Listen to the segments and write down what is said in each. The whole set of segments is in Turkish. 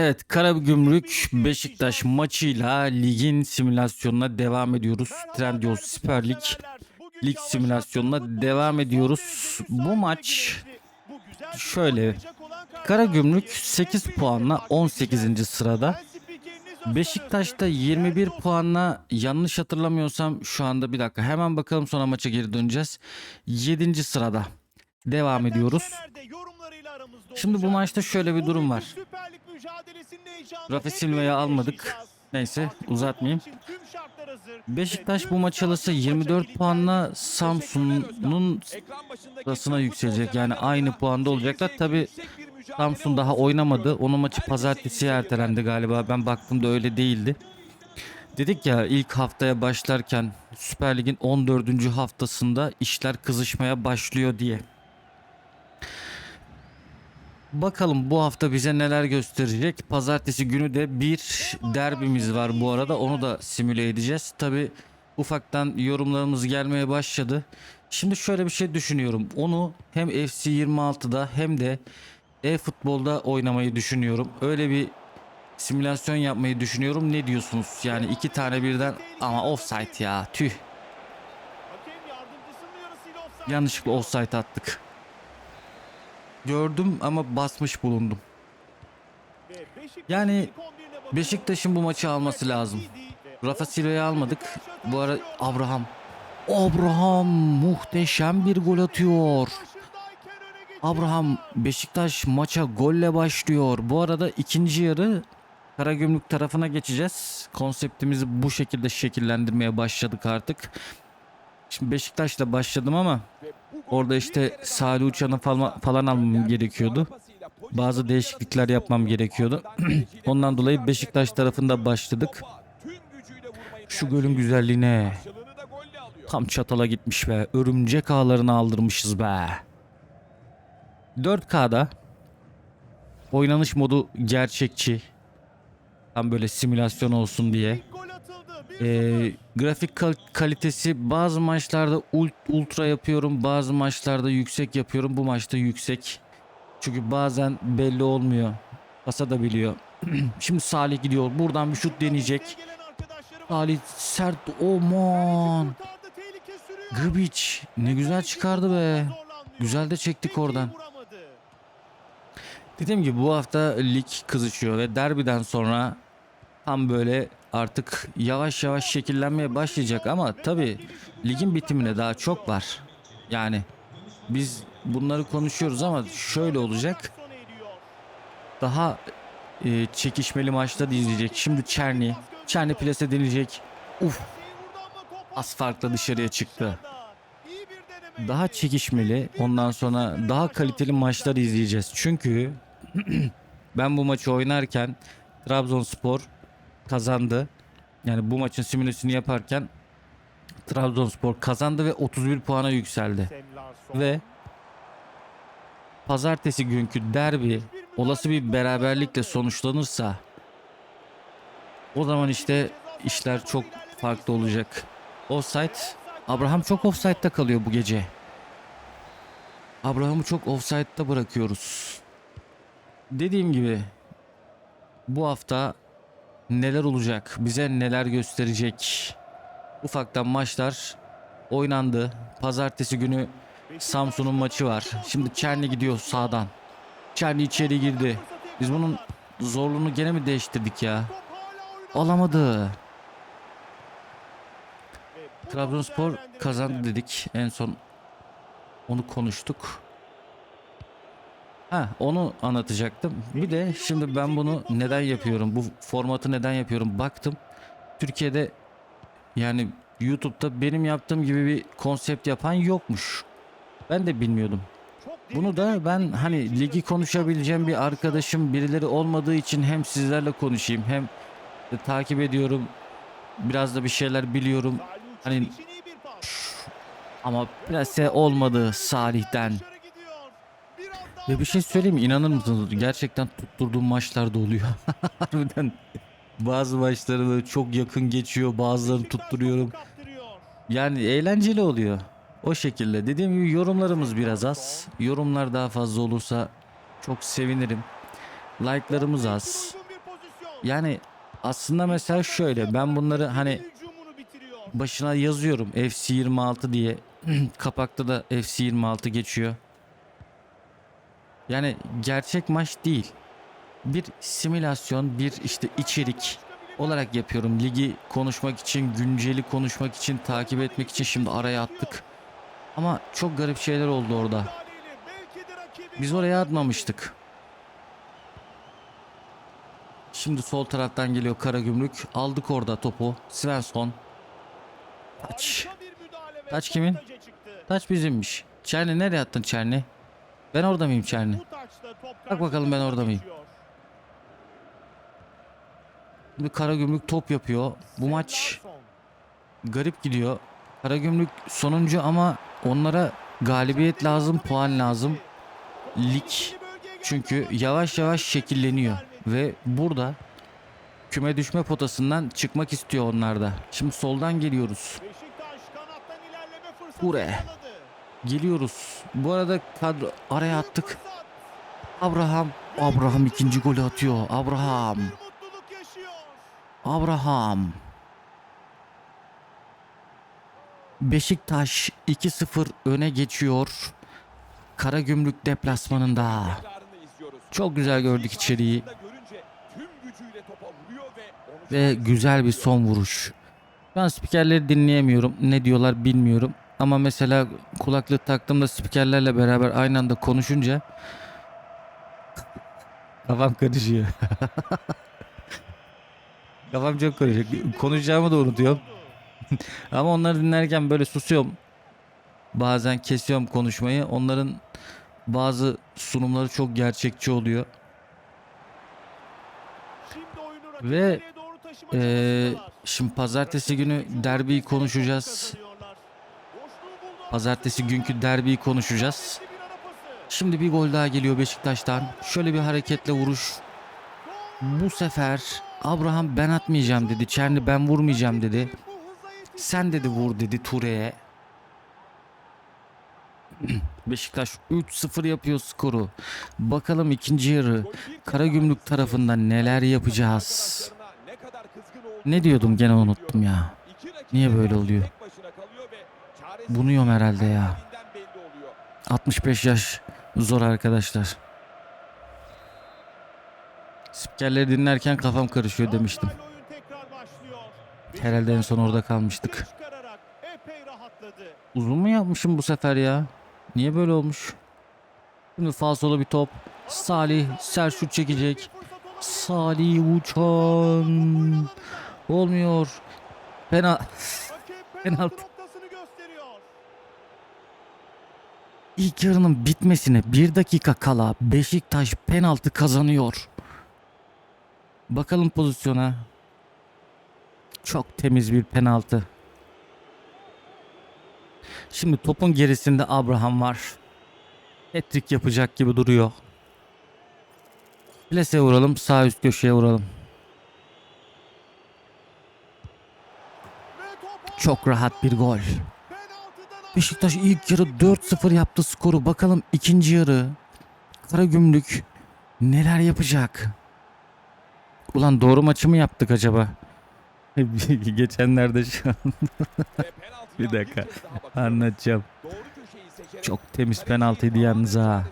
Evet Karagümrük Beşiktaş maçıyla ligin simülasyonuna devam ediyoruz. Trendyol Süper Lig lig simülasyonuna devam ediyoruz. Bu maç şöyle Karagümrük 8 puanla 18. sırada. Beşiktaş'ta 21 puanla yanlış hatırlamıyorsam şu anda bir dakika hemen bakalım sonra maça geri döneceğiz. 7. sırada devam ediyoruz. Şimdi bu maçta şöyle bir durum var. Rafa Silva'yı almadık. Neyse uzatmayayım. Beşiktaş bu maç alırsa 24 puanla Samsun'un sırasına yükselecek. Yani aynı puanda olacaklar. Tabi Samsun daha oynamadı. Onun maçı pazartesiye ertelendi galiba. Ben baktığımda öyle değildi. Dedik ya ilk haftaya başlarken Süper Lig'in 14. haftasında işler kızışmaya başlıyor diye. Bakalım bu hafta bize neler gösterecek. Pazartesi günü de bir derbimiz var bu arada. Onu da simüle edeceğiz. Tabi ufaktan yorumlarımız gelmeye başladı. Şimdi şöyle bir şey düşünüyorum. Onu hem FC 26'da hem de e-futbolda oynamayı düşünüyorum. Öyle bir simülasyon yapmayı düşünüyorum. Ne diyorsunuz? Yani iki tane birden ama offside ya. Tüh. Yanlışlıkla offside attık. Gördüm ama basmış bulundum. Yani Beşiktaş'ın bu maçı alması lazım. Rafa Silva'yı almadık. Bu ara Abraham. Abraham muhteşem bir gol atıyor. Abraham Beşiktaş maça golle başlıyor. Bu arada ikinci yarı Karagümrük tarafına geçeceğiz. Konseptimizi bu şekilde şekillendirmeye başladık artık. Şimdi Beşiktaş'la başladım ama orada işte Salih Uçan'ı falan, falan almam gerekiyordu. Bazı değişiklikler yapmam gerekiyordu. Ondan dolayı Beşiktaş tarafında başladık. Şu gölün güzelliğine. Tam çatala gitmiş be. Örümcek ağlarını aldırmışız be. 4K'da oynanış modu gerçekçi. Tam böyle simülasyon olsun diye. Ee, grafik kal- kalitesi bazı maçlarda ult- ultra yapıyorum, bazı maçlarda yüksek yapıyorum. Bu maçta yüksek. Çünkü bazen belli olmuyor. Pasa da biliyor. Şimdi Salih gidiyor. Buradan bir şut deneyecek. Salih sert. Aman. Grbic ne güzel çıkardı be. Güzel de çektik oradan. Dediğim gibi bu hafta lig kızışıyor ve derbiden sonra tam böyle artık yavaş yavaş şekillenmeye başlayacak ama tabi ligin bitimine daha çok var. Yani biz bunları konuşuyoruz ama şöyle olacak. Daha e, çekişmeli maçta izleyecek. Şimdi Çerni. Çerni plase deneyecek. Uf az farkla dışarıya çıktı. Daha çekişmeli ondan sonra daha kaliteli maçlar izleyeceğiz. Çünkü ben bu maçı oynarken Trabzonspor kazandı. Yani bu maçın simülasyonu yaparken Trabzonspor kazandı ve 31 puana yükseldi. Ve pazartesi günkü derbi olası bir beraberlikle sonuçlanırsa o zaman işte işler çok farklı olacak. Offside Abraham çok offside'da kalıyor bu gece. Abraham'ı çok offside'da bırakıyoruz. Dediğim gibi bu hafta neler olacak? Bize neler gösterecek? Ufaktan maçlar oynandı. Pazartesi günü Samsun'un maçı var. Şimdi Çerni gidiyor sağdan. Çerni içeri girdi. Biz bunun zorluğunu gene mi değiştirdik ya? Olamadı. Trabzonspor kazandı dedik. En son onu konuştuk. Ha onu anlatacaktım. Bir de şimdi ben bunu neden yapıyorum? Bu formatı neden yapıyorum? Baktım. Türkiye'de yani YouTube'da benim yaptığım gibi bir konsept yapan yokmuş. Ben de bilmiyordum. Bunu da ben hani ligi konuşabileceğim bir arkadaşım birileri olmadığı için hem sizlerle konuşayım hem de takip ediyorum. Biraz da bir şeyler biliyorum. Hani ama biraz olmadı Salih'ten. Ve bir şey söyleyeyim mi? İnanır mısınız? Gerçekten tutturduğum maçlar da oluyor. Harbiden bazı maçları çok yakın geçiyor. Bazılarını tutturuyorum. Yani eğlenceli oluyor. O şekilde. Dediğim gibi yorumlarımız biraz az. Yorumlar daha fazla olursa çok sevinirim. Like'larımız az. Yani aslında mesela şöyle ben bunları hani başına yazıyorum FC 26 diye. Kapakta da FC 26 geçiyor. Yani gerçek maç değil. Bir simülasyon, bir işte içerik olarak yapıyorum. Ligi konuşmak için, günceli konuşmak için, takip etmek için şimdi araya attık. Ama çok garip şeyler oldu orada. Biz oraya atmamıştık. Şimdi sol taraftan geliyor Karagümrük. Aldık orada topu. Svensson. Taç. Taç kimin? Taç bizimmiş. Çerni nereye attın Çerni? Ben orada mıyım Çerni? Bak bakalım ben orada mıyım? Şimdi Karagümrük top yapıyor. Bu maç garip gidiyor. Karagümrük sonuncu ama onlara galibiyet lazım, puan lazım. Lig çünkü yavaş yavaş şekilleniyor ve burada küme düşme potasından çıkmak istiyor onlar da. Şimdi soldan geliyoruz. Buraya. Geliyoruz. Bu arada kadro araya attık. Abraham. Abraham ikinci golü atıyor. Abraham. Abraham. Beşiktaş 2-0 öne geçiyor. Karagümrük deplasmanında. Çok güzel gördük içeriği. Ve güzel bir son vuruş. Ben spikerleri dinleyemiyorum. Ne diyorlar bilmiyorum. Ama mesela kulaklık taktığımda spikerlerle beraber aynı anda konuşunca kafam karışıyor. kafam çok karışıyor. Konuşacağımı da unutuyorum. Ama onları dinlerken böyle susuyorum. Bazen kesiyorum konuşmayı. Onların bazı sunumları çok gerçekçi oluyor. Ve eee, şimdi pazartesi günü derbiyi konuşacağız. Pazartesi günkü derbiyi konuşacağız. Şimdi bir gol daha geliyor Beşiktaş'tan. Şöyle bir hareketle vuruş. Bu sefer Abraham ben atmayacağım dedi. Çerni ben vurmayacağım dedi. Sen dedi vur dedi Ture'ye. Beşiktaş 3-0 yapıyor skoru. Bakalım ikinci yarı Karagümrük tarafından neler yapacağız. Ne diyordum gene unuttum ya. Niye böyle oluyor? Bunuyorum herhalde ya. 65 yaş zor arkadaşlar. Spikerleri dinlerken kafam karışıyor demiştim. Herhalde en son orada kalmıştık. Uzun mu yapmışım bu sefer ya? Niye böyle olmuş? Şimdi falsolu bir top. Salih Serşut çekecek. Salih uçan. Olmuyor. Pena penaltı. İlk yarının bitmesine bir dakika kala Beşiktaş penaltı kazanıyor. Bakalım pozisyona. Çok temiz bir penaltı. Şimdi topun gerisinde Abraham var. Hat-trick yapacak gibi duruyor. Plase vuralım, sağ üst köşeye vuralım. Çok rahat bir gol. Beşiktaş ilk yarı 4-0 yaptı skoru. Bakalım ikinci yarı Karagümrük neler yapacak? Ulan doğru maçı mı yaptık acaba? Geçenlerde şu an Bir dakika, anlatacağım. Çok temiz penaltıydı yalnız ha.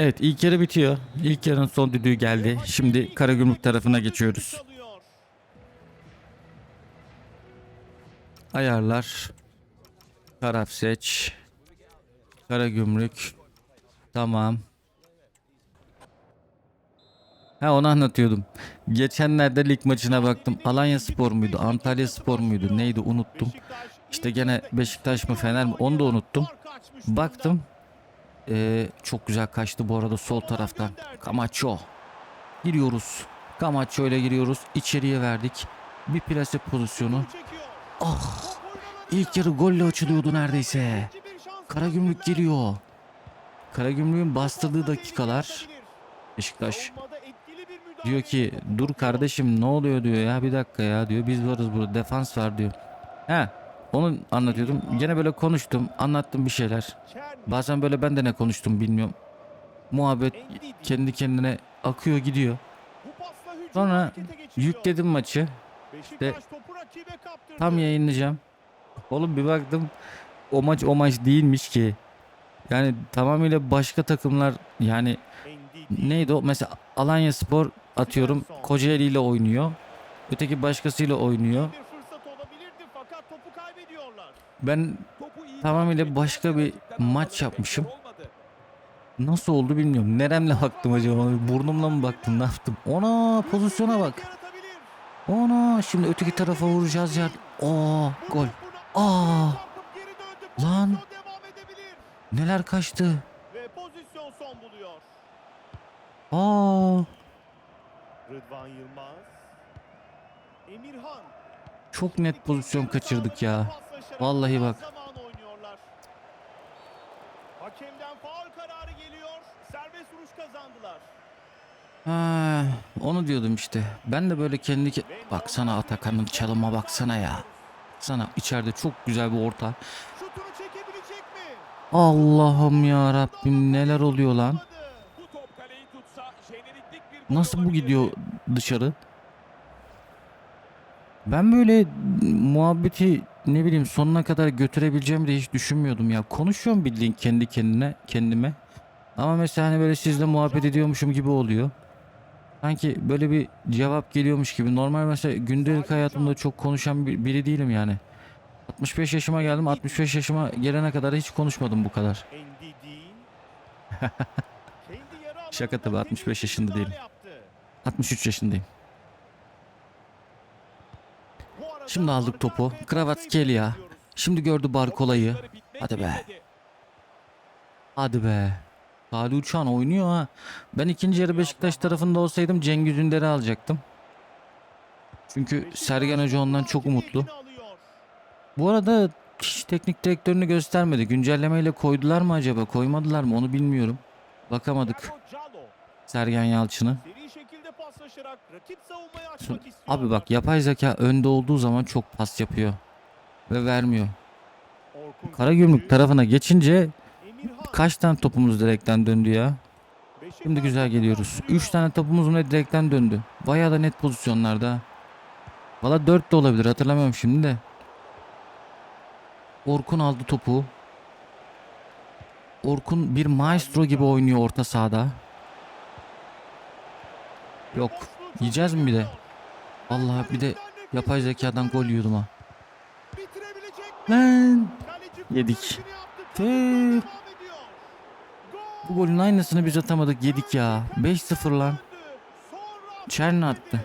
Evet ilk yarı bitiyor. İlk yarının son düdüğü geldi. Şimdi Karagümrük tarafına geçiyoruz. Ayarlar. Taraf seç. Karagümrük. Tamam. Ha onu anlatıyordum. Geçenlerde lig maçına baktım. Alanya Spor muydu? Antalya Spor muydu? Neydi unuttum. İşte gene Beşiktaş mı Fener mi? Onu da unuttum. Baktım. Ee, çok güzel kaçtı bu arada sol taraftan. Camacho. Giriyoruz. Camacho ile giriyoruz. İçeriye verdik. Bir plase pozisyonu. Ah! İlk yarı golle açılıyordu neredeyse. Karagümrük geliyor. Karagümrük'ün bastırdığı dakikalar. Beşiktaş diyor ki dur kardeşim ne oluyor diyor ya bir dakika ya diyor biz varız burada defans var diyor. He Onu anlatıyordum. Gene böyle konuştum. Anlattım bir şeyler. Bazen böyle ben de ne konuştum bilmiyorum. Muhabbet kendi kendine akıyor gidiyor. Sonra Yükledim maçı. Kaptırdı. Tam yayınlayacağım. Oğlum bir baktım o maç o maç değilmiş ki. Yani tamamıyla başka takımlar yani neydi o mesela Alanya Spor atıyorum Kocaeli ile oynuyor. Öteki başkasıyla oynuyor. Bir fırsat olabilirdi fakat topu kaybediyorlar. Ben Tamamıyla başka bir maç yapmışım. nasıl oldu bilmiyorum. Neremle baktım acaba? Burnumla mı baktım? Ne yaptım? Ona pozisyona bak. Ona şimdi öteki tarafa vuracağız ya. Bu gol. Aa. Lan. Neler kaçtı. Aa Rıdvan Yılmaz. Emirhan. çok net pozisyon kaçırdık ya. Vallahi bak. Hakemden faul kararı geliyor. Serbest vuruş kazandılar. Ha, onu diyordum işte. Ben de böyle kendi ke- baksana Atakan'ın çalıma baksana ya. Sana içeride çok güzel bir orta. Allah'ım ya Rabbim neler oluyor lan? Nasıl bu gidiyor dışarı? Ben böyle muhabbeti ne bileyim sonuna kadar götürebileceğimi de hiç düşünmüyordum ya. Konuşuyorum bildiğin kendi kendine, kendime. Ama mesela hani böyle sizle muhabbet ediyormuşum gibi oluyor. Sanki böyle bir cevap geliyormuş gibi. Normal mesela gündelik hayatımda çok konuşan bir- biri değilim yani. 65 yaşıma geldim. 65 yaşıma gelene kadar hiç konuşmadım bu kadar. Şaka tabii, alanında 65 temiz yaşında değilim. yaptı. 63 yaşındayım. Bu arada Şimdi aldık topu. bakıyoruz. Şimdi gördü Barkola'yı. Hadi be. Hadi be. Salih Uçan oynuyor ha. Ben ikinci yarı Beşiktaş tarafında olsaydım Cengiz Ünder'i alacaktım. Çünkü Sergen Hoca ondan çok umutlu. Bu arada hiç teknik direktörünü göstermedi. Güncellemeyle koydular mı acaba? Koymadılar mı? Onu bilmiyorum. Bakamadık Sergen Yalçın'ı. Paslaşarak rakip savunmayı açmak istiyor. Abi bak yapay zeka önde olduğu zaman çok pas yapıyor. Ve vermiyor. Karagümrük tarafına geçince kaç tane topumuz direkten döndü ya? Şimdi güzel geliyoruz. kazanıyor. 3 tane topumuz mu ne direkten döndü. Bayağı da net pozisyonlarda. Valla 4 de olabilir hatırlamıyorum şimdi de. Orkun aldı topu. Orkun bir maestro gibi oynuyor orta sahada. Yok. Yiyeceğiz mi bir de? Vallahi bir de yapay zekadan gol yiyordum ha. Kaleci Yedik. ediyor. Bu Gol. golün aynısını biz atamadık. Yedik ya. 5-0 lan. Çerni attı.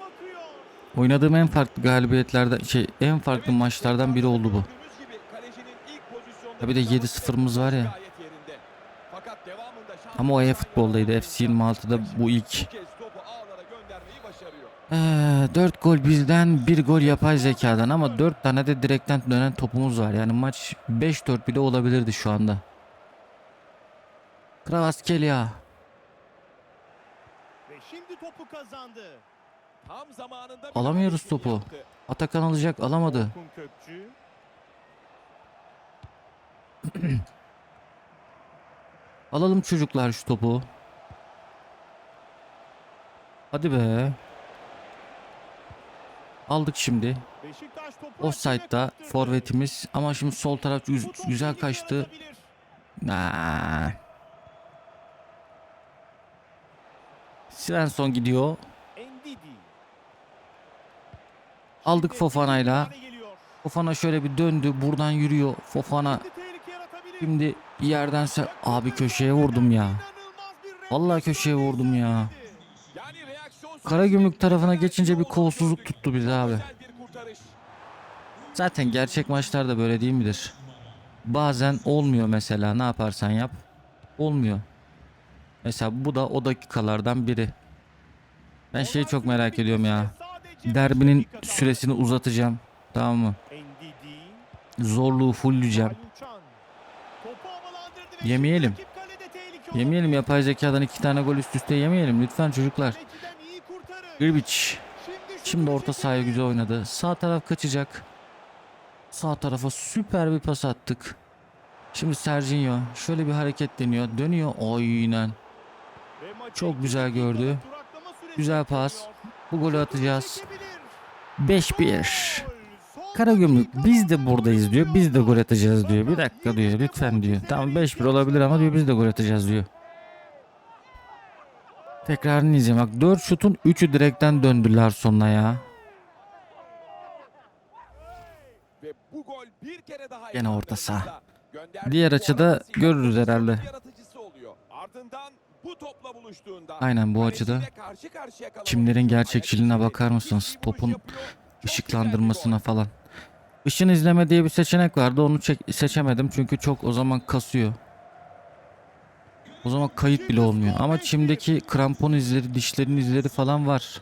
bakıyor. Oynadığım en farklı galibiyetlerden şey en farklı maçlardan biri oldu bu. Tabii de müdahale 7-0'ımız var ya. Ama o e-futboldaydı. FC 26'da bu ilk. Ee, 4 gol bizden 1 gol yapay zekadan ama 4 tane de direkten dönen topumuz var. Yani maç 5-4 bile olabilirdi şu anda. Kravaskelia. Ve şimdi topu kazandı. Tam zamanında Alamıyoruz topu. yaptı. Atakan alacak alamadı. Alalım çocuklar şu topu. Hadi be. Aldık şimdi. Offside'da forvetimiz ama şimdi sol taraf güzel kaçtı. Nah. Svensson gidiyor. Aldık Fofana'yla. Fofana şöyle bir döndü. Buradan yürüyor. Fofana Şimdi şimdi yerdense abi köşeye vurdum ya. Vallahi köşeye vurdum ya. Karagümrük tarafına geçince bir kolsuzluk tuttu bizi abi. Zaten gerçek maçlarda böyle değil midir? Bazen olmuyor mesela ne yaparsan yap. Olmuyor. Mesela bu da o dakikalardan biri. Ben şeyi çok merak ediyorum ya. Derbinin süresini uzatacağım. Tamam mı? Zorluğu fullleyeceğim. Uçan. Topu havalandırdı ve Yemeyelim. Yemeyelim yapay zekadan iki tane gol üst üste yemeyelim lütfen çocuklar. Grbic. Şimdi orta sahaya güzel oynadı. Sağ taraf kaçacak. Sağ tarafa süper bir pas attık. Şimdi Serginho şöyle bir hareket deniyor. Dönüyor. Aynen. Çok güzel gördü. Güzel pas. Bu golü atacağız. Çekebilir. 5-1. Karagümrük biz de buradayız diyor. Biz de gol atacağız diyor. Bir dakika diyor. Lütfen diyor. Tamam 5-1 olabilir ama diyor biz de gol atacağız diyor. Tekrarını izleyelim. Bak 4 şutun 3'ü direkten döndüler sonuna ya. Ve bu gol bir kere daha Gene orta saha. Diğer açıda görürüz herhalde. Ardından bu topla buluştuğunda Aynen bu açıda. oyuncu gerçekçiliğine bakar mısınız? Topun ışıklandırmasına falan. Işın izleme diye bir seçenek vardı. Onu seçemedim çünkü çok o zaman kasıyor. O zaman kayıt bile olmuyor. Ama çimdeki krampon izleri, dişlerin izleri falan var.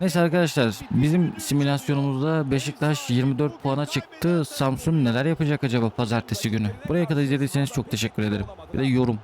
Neyse arkadaşlar bizim simülasyonumuzda Beşiktaş 24 puana çıktı. Samsun neler yapacak acaba pazartesi günü? Buraya kadar izlediyseniz çok teşekkür ederim. Bir de yorum.